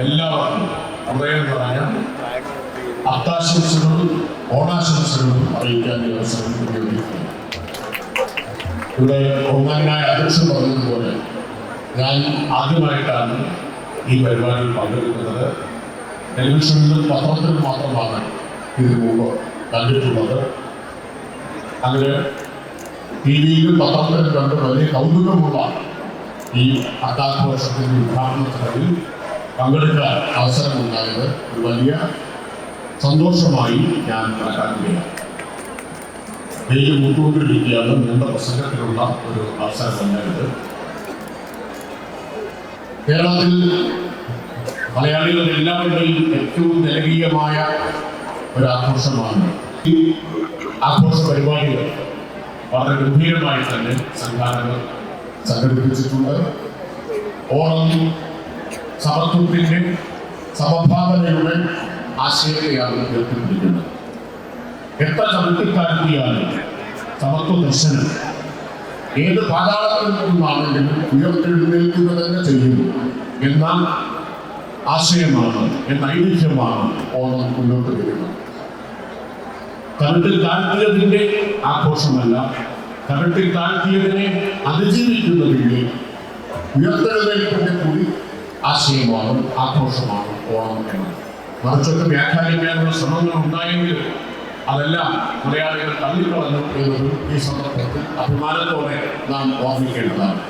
എല്ലാവർക്കും ഹൃദയം നിറഞ്ഞ അത്താശംസകളും ഓണാശംസകളും അറിയിക്കാൻ ഞാൻ ശ്രമിക്കുന്നു ഇവിടെ ബഹുമാനായ അധ്യക്ഷൻ പറഞ്ഞതുപോലെ ഞാൻ ആദ്യമായിട്ടാണ് ഈ പരിപാടിയിൽ പങ്കെടുക്കുന്നത്. ടെലിവിഷനിലും പത്രത്തിലും മാത്രമാണ് ഇതിനു മുമ്പ് കണ്ടിട്ടുള്ളത്. അങ്ങനെ ടി വിയിലും പത്രത്തിലും കണ്ട് വലിയ കൗതുകമുള്ള ഈ അത്താഘോഷത്തിന്റെ ഉദ്ഘാടന ചടങ്ങിൽ പങ്കെടുക്കാൻ അവസരമുണ്ടായത് ഒരു വലിയ സന്തോഷമായി ഞാൻ കണക്കാക്കുകയാണ്. വെയിൽ മുട്ടുകൊണ്ടിരിക്കുകയാണ് നീണ്ട പ്രസംഗത്തിലുള്ള ഒരു അവസരം തന്നെയാണിത് കേരളത്തിൽ മലയാളികൾ എല്ലാവരുടെയും ഏറ്റവും ജനകീയമായ ഒരു ആഘോഷമാണ്. ഈ ആഘോഷ പരിപാടികൾ വളരെ ഗംഭീരമായി തന്നെ സംഘാടകർ സംഘടിപ്പിച്ചിട്ടുണ്ട്. ഓണം സമത്വത്തിന്റെ സമഭാവനയുടെ ആശയത്തെയാണ് ഉയർത്തിപ്പിടിക്കുന്നത് എത്ര ചവിട്ടിക്കാഴ്ത്തിയാലും സമത്വ ദർശനം ഏത് പാതാളത്തിൽ നിന്നാണെങ്കിലും ഉയർത്തെഴുന്നേൽക്കുക തന്നെ ചെയ്യുന്നു എന്ന ആശയമാണ് എന്ന ഐതിഹ്യമാണ് ഓണം മുന്നോട്ട് വരുന്നത് കരട്ടിൽ താഴ്ത്തിയതിന്റെ ആഘോഷമല്ല കരട്ടിൽ താഴ്ത്തിയതിനെ അതിജീവിക്കുന്നതിന്റെ ഉയർത്തെഴുന്നേൽപ്പിന്റെ കൂടി ആശയമാണ് ആഘോഷമാണ് ഓണം എന്നത് മറിച്ചൊക്കെ വ്യാഖ്യാനിക്കാനുള്ള ശ്രമങ്ങൾ ഉണ്ടായെങ്കിലും അതെല്ലാം മലയാളികൾ തള്ളിക്കളഞ്ഞു എന്നത് ഈ സന്ദർഭത്തിൽ അഭിമാനത്തോടെ നാം ഓർമ്മിക്കേണ്ടതാണ്.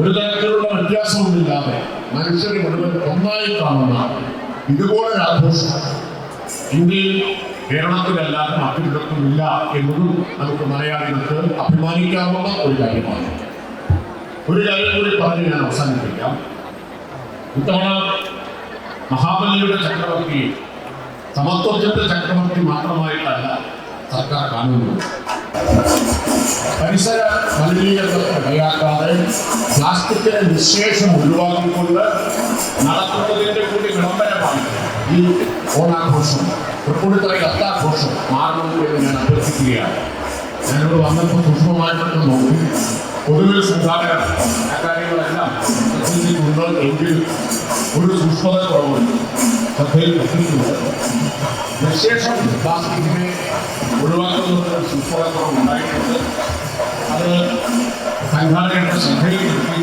ഒരു തരത്തിലുള്ള വ്യത്യാസമൊന്നുമില്ലാതെ മനുഷ്യരെ മുഴുവൻ ഒന്നായി കാണുന്ന ഇതുപോലൊരു ആഘോഷം ഇന്ത്യയിൽ കേരളത്തിലല്ലാതെ മറ്റൊരിടത്തുമില്ല എന്നതും നമുക്ക് മലയാളികൾക്ക് അഭിമാനിക്കാവുന്ന ഒരു കാര്യമാണ്. ഒരു കാര്യം കൂടി പറഞ്ഞ് ഞാൻ അവസാനിപ്പിക്കാം. ഇത്തവണ മഹാബലിയുടെ ചക്രവർത്തി സമത്വത്തിന്റെ ചക്രവർത്തി മാത്രമായിട്ടല്ല സർക്കാർ കാണുന്നത്. പരിസര മലിനീകരണത്തെ ഇടയാക്കാതെ പ്ലാസ്റ്റിക്കിന്റെ നിശേഷം ഒഴിവാക്കിക്കൊണ്ട് നടത്തുന്നതിന്റെ കൂടി വിളംബരമാണ് ഈ ഓണാഘോഷം. തൃപ്പൂണിത്തറയിൽ കത്താഘോഷം മാറണമെന്ന് ഞാൻ അഭ്യർത്ഥിക്കുകയാണ്. ഞാനിവിടെ വന്നപ്പോൾ സൂക്ഷ്മമായിട്ടൊക്കെ നോക്കി. പൊതുവിൽ സംഘാടകർ അക്കാര്യങ്ങളെല്ലാം ശ്രദ്ധിച്ചിട്ടുണ്ട് എങ്കിൽ ഒരു സൂക്ഷ്മത കുറവുണ്ട് ശ്രദ്ധയിൽ എത്തിയിട്ടുണ്ട് വിശേഷം പ്ലാസ്റ്റിക്കിനെ ഒഴിവാക്കുന്നതിന് സൂക്ഷ്മത കുറവ് ഉണ്ടായിട്ടുണ്ട് അത് സംഘാടകരുടെ ശ്രദ്ധയിൽ എത്തിയിട്ടുണ്ട്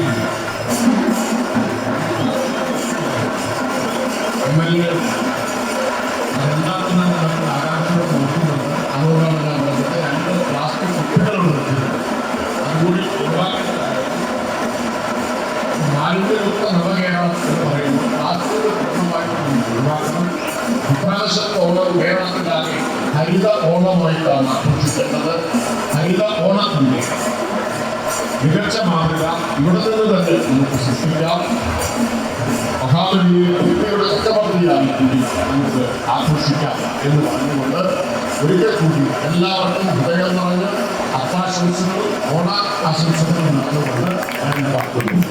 കേരളത്തിലാകെ ഹരിത ഓണമായിട്ടാണ് ആഘോഷിക്കേണ്ടത് ഹരിത ഓണത്തിന്റെ മികച്ച മാതൃക ഇവിടെ നിന്ന് തന്നെ നമുക്ക് സൃഷ്ടിക്കാം. മഹാബലിയെ കുട്ടിയുടെ ചക്രവർത്തിയായി കൂടി നമുക്ക് ആഘോഷിക്കാം എന്ന് പറഞ്ഞുകൊണ്ട് ഒരിക്കൽ കൂടി എല്ലാവർക്കും ഹൃദയം നിറഞ്ഞ് അത്താശംസകളും ഓണ ആശംസകളും നടന്നുകൊണ്ട് ഞാൻ വാക്കുന്നു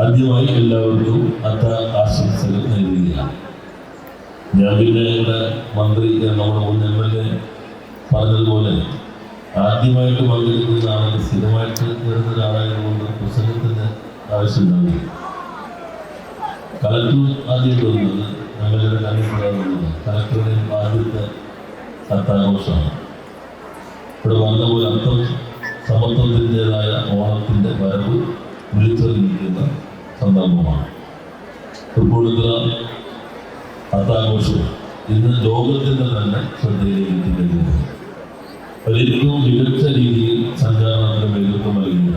ആദ്യമായി എല്ലാവർക്കും അത്ത ആശംസകൾ നൽകുകയാണ് ഞാൻ പിന്നെ ഇവിടെ മന്ത്രി നമ്മുടെ മുൻ എം എൽ എ പറഞ്ഞതുപോലെ ആദ്യമായിട്ട് പങ്കെടുക്കുന്ന ആളുകൾ സ്ഥിരമായിട്ട് വരുന്ന ഒരാളായതുകൊണ്ട് പ്രസംഗത്തിന് ആവശ്യമുണ്ടാവില്ല കളക്ടർ ആദ്യം വരുന്നത് എം എൽ എയുടെ കാര്യപ്പെടാറുള്ളത് കളക്ടറുടെ ആദ്യത്തെ അത്താഘോഷമാണ്. ഇവിടെ വന്ന പോലെ അർത്ഥം സമത്വത്തിന്റെതായ ഓണത്തിന്റെ വരവ് വിളിച്ചറിയിക്കുന്ന സന്ദർഭമാണ്. തൃപ്പൂണിത്തുറ അത്താഘോഷവും ഇന്ന് ലോകത്തിന്റെ തന്നെ ശ്രദ്ധയിലേക്ക് ഏറ്റവും മികച്ച രീതിയിൽ സഞ്ചാരണത്തിന് നേതൃത്വം നൽകിയ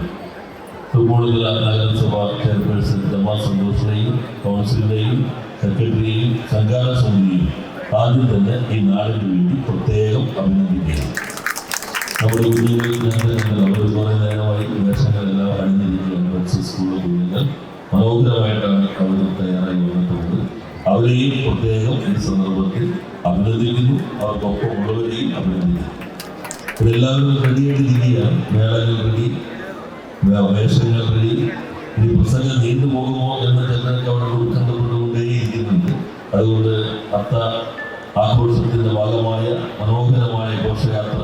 തൃപ്പൂണിത്തുറ നഗരസഭ ചെയർപേഴ്സൺ ജമാ സന്തോഷിനെയും കൗൺസിലിനെയും സെക്രട്ടറിയെയും സംഘാടന സമിതിയെയും ആദ്യം തന്നെ ഈ നാടിന് വേണ്ടി പ്രത്യേകം അഭിനന്ദിക്കുകയാണ്. നമ്മുടെ കുഞ്ഞുങ്ങൾ നേരത്തെ അവർ കുറേ നേരമായി വേഷങ്ങളെല്ലാം അണിഞ്ഞിരിക്കുകയാണ്. പഠിച്ച സ്കൂളിലെ കുഞ്ഞുങ്ങൾ മനോഹരമായിട്ടാണ് അവർ തയ്യാറായി വന്നിട്ടുള്ളത്. അവരെയും പ്രത്യേകം ഈ സന്ദർഭത്തിൽ അഭിനന്ദിക്കുന്നു. അവർക്കൊപ്പം ഉള്ളവരെയും അഭിനന്ദിക്കുന്നു. ഇതെല്ലാവരും റെഡിയായിട്ടിരിക്കുകയാണ് മേളകൾ റെഡി വേഷങ്ങൾ റെഡി ഇനി പ്രസംഗം നീണ്ടുപോകുമോ എന്ന് ചിലരൊക്കെ അവിടെ ഉത്കണ്ഠപ്പെട്ടുകൊണ്ടേയിരിക്കുന്നുണ്ട്. അതുകൊണ്ട് അത്ത ആഘോഷത്തിന്റെ ഭാഗമായ മനോഹരമായ ഘോഷയാത്ര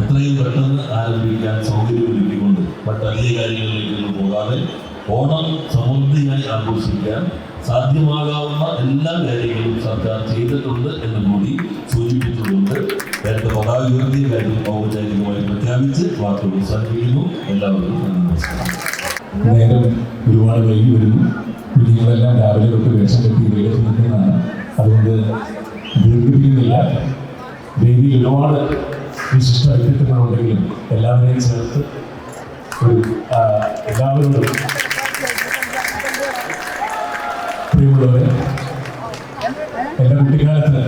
എത്രയും പെട്ടെന്ന് ആരംഭിക്കാൻ സൗകര്യമൊരുക്കിക്കൊണ്ട് മറ്റധിക കാര്യങ്ങളിലേക്കൊന്നും പോകാതെ ഓണം സമൃദ്ധിയായി ആഘോഷിക്കാൻ സാധ്യമാകാവുന്ന എല്ലാ കാര്യങ്ങളും സർക്കാർ ചെയ്തിട്ടുണ്ട് എന്ന് കൂടി സൂചിപ്പിച്ചുകൊണ്ട് നേരത്തെ പതാക ഉയർത്തിയ കാര്യം ഔപചാരികമായി പ്രഖ്യാപിച്ച് വാർത്തകൾ അവസാനിപ്പിക്കുന്നു എല്ലാവർക്കും നേരം ഒരുപാട് വൈകി വരുന്നു. കുഞ്ഞുങ്ങളെല്ലാം രാവിലെ തൊട്ട് വേഷം കെട്ടി വെയിലത്ത് നിൽക്കുന്നതാണ്. അതുകൊണ്ട് ദീർഘിപ്പിക്കുന്നില്ല. വേദിയിൽ ഒരുപാട് വിശിഷ്ട വ്യക്തിത്വങ്ങളുണ്ടെങ്കിലും എല്ലാവരെയും ചേർത്ത് ഒരു എല്ലാവരോടും പ്രിയമുള്ളവരെ എന്റെ കുട്ടിക്കാലത്ത്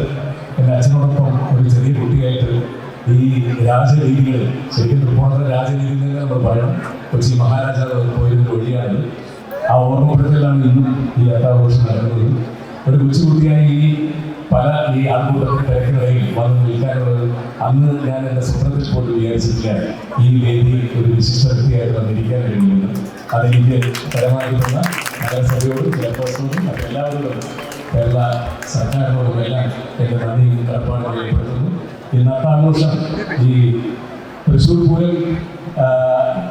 എന്റെ അച്ഛനോടൊപ്പം ഒരു ചെറിയ കുട്ടിയായിട്ട് ഈ രാജരീതികൾ ശരിക്കും തൃപ്പൂണിത്തുറ രാജരീതികൾ നമ്മൾ പറയണം. കൊച്ചി മഹാരാജാവ് പോയിരുന്ന വഴിയാണിത്. ആ ഓർമ്മപ്പെടുത്തലാണ് ഇന്നും ഈ യാത്രാഘോഷം നടക്കുന്നത്. ഒരു കൊച്ചുകുട്ടിയായി ഈ പല ഈ ആൾക്കൂട്ടത്തിൽ തിരക്കിനിടയിൽ വന്ന് നിൽക്കാനുള്ളത് അന്ന് ഞാൻ എന്റെ സ്വപ്നത്തിൽ പോലും വിചാരിച്ചിട്ടില്ല. ഈ വേദി ഒരു വിശിഷ്ട വ്യക്തിയായിട്ട് വന്നിരിക്കാൻ കഴിയുമെന്ന്. അതെനിക്ക് പരമായിട്ടുള്ള നഗരസഭയോടും ചെയർപേഴ്സണോടും മറ്റെല്ലാവരോടും കേരള സർക്കാരിനോടും എല്ലാം എന്റെ നന്ദി കടപ്പാടും രേഖപ്പെടുത്തുന്നു. ഇന്നത്തെ ആഘോഷം ഈ തൃശ്ശൂർ പൂരം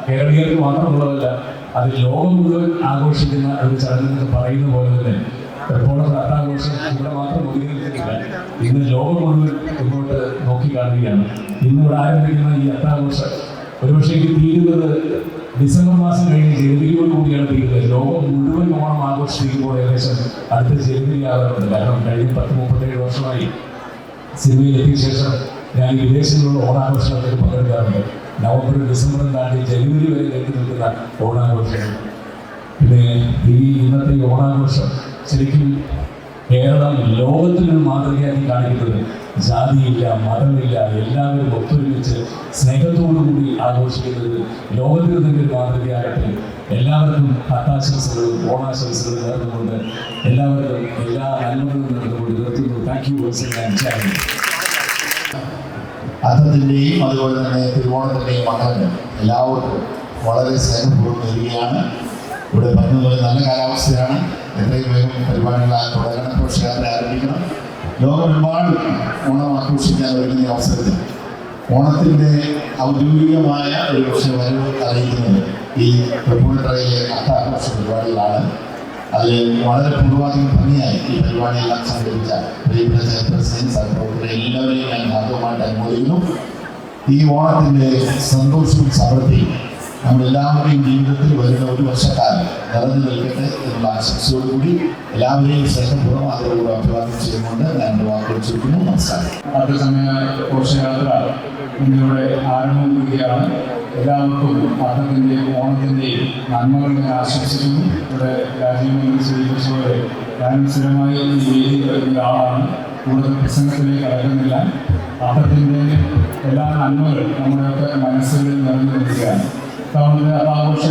കേരളീയർക്ക് മാത്രമുള്ളതല്ല അത് ലോകം മുഴുവൻ ആഘോഷിക്കുന്ന ഒരു ചടങ്ങ് പറയുന്ന പോലെ തന്നെ. എപ്പോഴും അത്താഘോഷം ഇവിടെ മാത്രം ഒതുങ്ങി ഇന്ന് ലോകം മുഴുവൻ ഇങ്ങോട്ട് നോക്കിക്കാണുകയാണ് ഇന്ന് ഇവിടെ ആരംഭിക്കുന്ന ഈ അത്താഘോഷം ഒരുപക്ഷെ ഇത് തീരുന്നത് ഡിസംബർ മാസം കഴിഞ്ഞ് ജനുവരിയോട് കൂടിയാണ് തീരുന്നത്. ലോകം മുഴുവൻ ഓണം ആഘോഷിക്കുമ്പോൾ ഏകദേശം അടുത്ത ജനുവരി ആകാറുണ്ട്. കാരണം കഴിഞ്ഞ പത്ത് മുപ്പത്തേഴ് വർഷമായി സിനിമയിൽ എത്തിയ ശേഷം ഞാൻ വിദേശങ്ങളിലുള്ള ഓണാഘോഷങ്ങൾക്ക് പങ്കെടുക്കാറുണ്ട്. നവംബർ ഡിസംബർ താണ്ടി ജനുവരി വരെ നീണ്ടു നിൽക്കുന്ന ഓണാഘോഷങ്ങൾ. പിന്നെ ഈ ഇന്നത്തെ ഓണാഘോഷം ശരിക്കും കേരളം ലോകത്തിനൊരു മാതൃകയാക്കി കാണിക്കുന്നത് ജാതിയില്ല മതമില്ല എല്ലാവരും ഒത്തൊരുമിച്ച് സ്നേഹത്തോടുകൂടി ആഘോഷിക്കുന്നത് ലോകത്തിന് തന്നെ ഒരു മാതൃകയാകട്ടെ. എല്ലാവർക്കും ഹത്താശംസകളും ഓണാശംസകളും നേർന്നുകൊണ്ട് എല്ലാവർക്കും എല്ലാ നന്മകളും നേർന്നുകൊണ്ട് നിർത്തുന്നു. താങ്ക് യു അത്തത്തിന്റെയും അതുപോലെ തന്നെ തിരുവോണത്തിന്റെയും മക്കളുടെ എല്ലാവർക്കും വളരെ സ്നേഹപൂർവം വരികയാണ് ഇവിടെ പറഞ്ഞതുപോലെ നല്ല കാലാവസ്ഥയാണ്. എത്രയും വേഗം പരിപാടികൾ തുടരണം ഘോഷയാത്ര ആരംഭിക്കണം ലോകമെമ്പാടും ഓണം ആഘോഷിക്കാൻ ഒരുങ്ങുന്ന ഈ അവസരത്തിൽ ഓണത്തിന്റെ ഔദ്യോഗികമായ ഒരു പക്ഷേ വരവ് അറിയിക്കുന്നത്. ഈ തൃപ്പൂണിത്തറയിലെ അത്താഘോഷ പരിപാടികളാണ്. അതിൽ വളരെ പൂർവാധികം ഭംഗിയായി ഈ പരിപാടിയെല്ലാം സംഘടിപ്പിച്ച പ്രിയപ്പെട്ട ചെയർപേഴ്സൺ സഹപ്രവർത്തകരെ എല്ലാവരെയും ഞാൻ ഭാഗമായിട്ട് അനുമോദിക്കുന്നു. ഈ ഓണത്തിന്റെ സന്തോഷവും സമൃദ്ധിയും നമ്മളെല്ലാവരുടെയും ജീവിതത്തിൽ വരുന്ന ഒരു വർഷക്കാലം നിറഞ്ഞു നിൽക്കട്ടെ എന്നുള്ള ആശംസയോടുകൂടി എല്ലാവരെയും സ്നേഹപൂർവം അതിലൂടെ അഭിവാദ്യം ചെയ്തുകൊണ്ട് ഞാൻ എന്റെ വാക്കുകൾ ചുരുക്കുന്നു നമസ്കാരം. അടുത്ത സമയ ഘോഷയാത്ര ഇന്നിവിടെ ആരംഭം കൂടിയാണ് എല്ലാവർക്കും പഠനത്തിന്റെയും ഓണത്തിന്റെയും നന്മകൾ ഞാൻ ആശംസിക്കുന്നു. ഇവിടെ രാജീവ് സ്വീകരിച്ചപോലെ ഞാൻ സ്ഥിരമായി ഈ വേദി വരുന്ന ആളാണ്. കൂടുതൽ പ്രസംഗത്തിലേക്ക് കടക്കുന്നില്ല. പഠനത്തിന്റെ എല്ലാ നന്മകളും നമ്മുടെയൊക്കെ മനസ്സുകളിൽ നിറഞ്ഞു നിൽക്കുകയാണ്. അതുകൊണ്ട് ആഘോഷ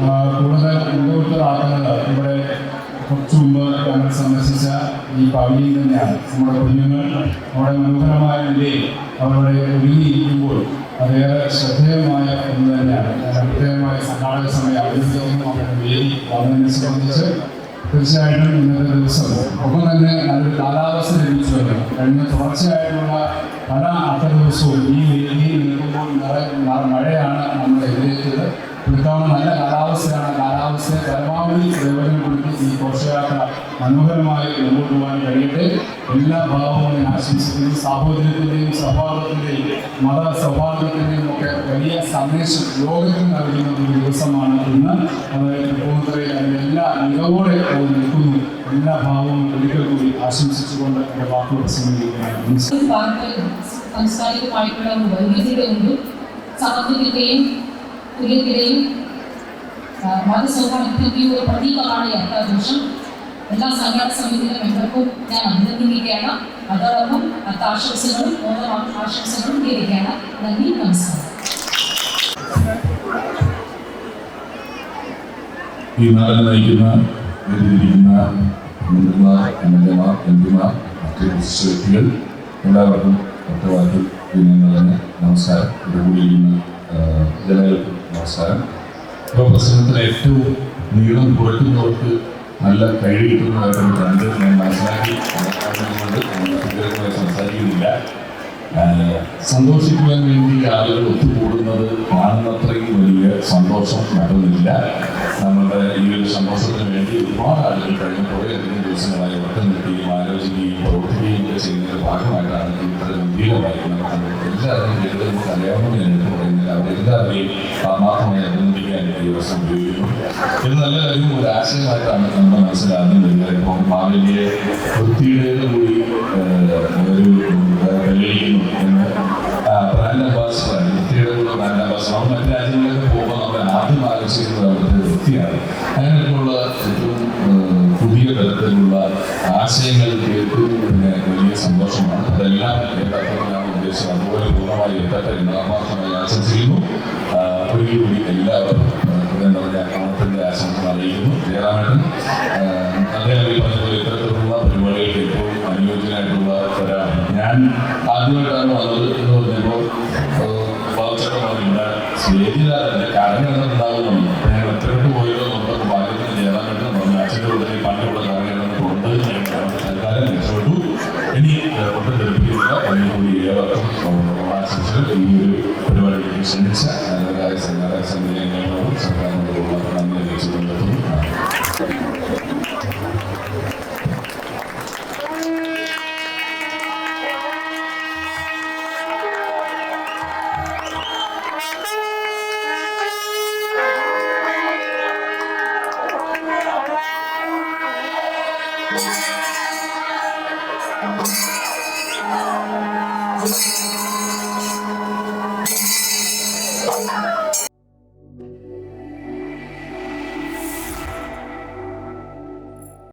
ആ, കൂടുതൽ മുന്നോട്ടാക്കുന്നത് ഇവിടെ കുറച്ചു മുമ്പ് ഞങ്ങൾ സന്ദർശിച്ച ഈ പവിയിൽ തന്നെയാണ്. നമ്മുടെ കുഞ്ഞുങ്ങൾ അവിടെ മനോഹരമായ നിലയിൽ അവരുടെ ഒരുങ്ങിയിരിക്കുമ്പോൾ അതേറെ ശ്രദ്ധേയമായ ഒന്ന് തന്നെയാണ്. പ്രത്യേകമായ സംഘാടക സമയം അഭിനന്ദിക്കുന്നു അവരുടെ വേദി വന്നതിനെ സംബന്ധിച്ച് തീർച്ചയായിട്ടും ഇന്നത്തെ ദിവസം ഒപ്പം തന്നെ നല്ലൊരു കാലാവസ്ഥ ലഭിച്ചു. കഴിഞ്ഞ തുടർച്ചയായിട്ടുള്ള പല അത്ത ദിവസവും ഈ വേദിയിൽ മഴയാണ് നമ്മൾ എതിരേറ്റത് കൊടുക്കാവുന്ന നല്ല കാലാവസ്ഥയാണ്. കാലാവസ്ഥയെ പരമാവധി പ്രയോജനപ്പെടുത്തി ഈ ഘോഷയാത്ര മനോഹരമായി മുമ്പോട്ട് പോകാൻ കഴിയട്ടെ. എല്ലാ ഭാവവും ഞാൻ ആശംസിക്കുന്നു. സാഹോദര്യത്തിന്റെയും സൗഹാർദ്ദത്തിന്റെയും മത സൗഹാർദ്ദത്തിന്റെയും ഒക്കെ വലിയ സന്ദേശം ലോകത്തിന് നൽകുന്ന ഒരു ദിവസമാണ് ഇന്ന്. അത് അതിന്റെ എല്ലാ മികവോടെ നിൽക്കുന്നു എല്ലാ ഭാവവും ഒരിക്കൽ കൂടി ആശംസിച്ചുകൊണ്ട് എന്റെ വാക്കുകൾ സാംസ്കാരികമായിട്ടുള്ള ഒരു വൈവിധ്യതയുണ്ട് സമത്വത്തിന്റെയും തുല്യത്തിന്റെയും മതസൗഹാർദ്ദത്തിന്റെയും ഒരു പ്രതീകമാണ് യാത്രാഘോഷം എല്ലാ സംഘാടക സമിതിയിലെ മെമ്പർക്കും ഞാൻ അഭിനന്ദിക്കുകയാണ്. അതോടൊപ്പം അത്താശംസകളും ഓരോ ആശംസകളും നേരുകയാണ്. നന്ദി നമസ്കാരം. ഈ നാടിനെ നയിക്കുന്ന വേദിയിലിരിക്കുന്ന മന്ത്രിമാർ എം എൽ എമാർ എല്ലാവർക്കും ഒറ്റവാക്കിൽ വിനയം നിറഞ്ഞ നമസ്കാരം. ഇവിടെ കൂടിയിരിക്കുന്ന ജനങ്ങൾക്ക് നമസ്കാരം. ഇപ്പോൾ പ്രസംഗത്തിന് ഏറ്റവും നീളം കുറയ്ക്കുന്നവർക്ക് നല്ല കഴിവ് കിട്ടുന്നതായിട്ടൊരു കണ്ട് ഞാൻ മനസ്സിലാക്കി അതുകൊണ്ട് സംസാരിക്കുന്നില്ല. സന്തോഷിക്കുവാൻ വേണ്ടി ആളുകൾ ഒത്തുകൂടുന്നത് കാണുന്നത്രയും വലിയ സന്തോഷം നടന്നില്ല. നമ്മുടെ ഈ ഒരു സന്തോഷത്തിന് വേണ്ടി ഒരുപാട് ആളുകൾ കഴിഞ്ഞ കുറേ അധികം ദിവസങ്ങളായി ഉറക്കം നിൽക്കുകയും ആലോചിക്കുകയും പ്രവർത്തിക്കുകയും ഒക്കെ ചെയ്യുന്നതിന്റെ ഭാഗമായിട്ടാണ് ഇത്ര ഗംഭീരമായി എല്ലാവരും കേട്ടത് നമുക്ക് അറിയാവുന്ന എടുത്തു പറയുന്നില്ല. അവരെല്ലാവരെയും ആത്മാർത്ഥമായി അഭിനന്ദിക്കാൻ ഈ ദിവസം ഉപയോഗിക്കുന്നു. ഇത് നല്ല കാര്യം ഒരു ആശയമായിട്ടാണ് നമ്മുടെ മനസ്സിലാകുന്നത്. ഇപ്പം ഇപ്പോൾ മാലിന്യ വൃത്തിയുടേത് കൂടി ഒരു ആദ്യം അവരുടെ വൃത്തിയാണ് അങ്ങനെയുള്ള ഏറ്റവും പുതിയ തരത്തിലുള്ള ആശയങ്ങൾ കേൾക്കുന്നതിന് വലിയ സന്തോഷമാണ്. അതെല്ലാം എത്താത്തതിനാണ് ഉദ്ദേശം അതുപോലെ പൂർണമായി എത്തട്ടെ എന്ന് ആത്മാർത്ഥമായി ആശംസിക്കുന്നു. ആഹ്, ഒരിക്കൽ കൂടി എല്ലാവരും എന്താ ഓണത്തിന്റെ ആശംസകൾ അറിയിക്കുന്നു. ജയറാമേട്ടൻ അദ്ദേഹം ഈ പറഞ്ഞതുപോലെ ഇത്തരത്തിലുള്ള പരിപാടികൾക്ക് ഏറ്റവും അനുയോജ്യനായിട്ടുള്ള ഒരാളാണ്. ഞാൻ ആദ്യമായിട്ടാണ് വന്നത് എന്ന് പറഞ്ഞപ്പോൾ വളർച്ചയുടെ സ്റ്റേജിലാണ് കരങ്ങളുണ്ടാവുന്നുണ്ട് ഞാൻ ഒറ്റപ്പെട്ട് പോയതോ നമുക്ക് ഭാഗ്യത്തിന് ജയറാമേട്ടൻ പറഞ്ഞു അച്ഛന്റെ ഉള്ളിൽ പണ്ടുള്ള കരങ്ങളുണ്ട് തൽക്കാലം രക്ഷപ്പെട്ടു. ഇനി ഒട്ടും തെളിപ്പിക്കുന്നില്ല. അതിനുകൂടി ഏവർക്കും ആശംസകൾ. ഈ ഒരു പരിപാടിക്ക് ക്ഷണിച്ച സർക്കാർ സംഘടനകളോടും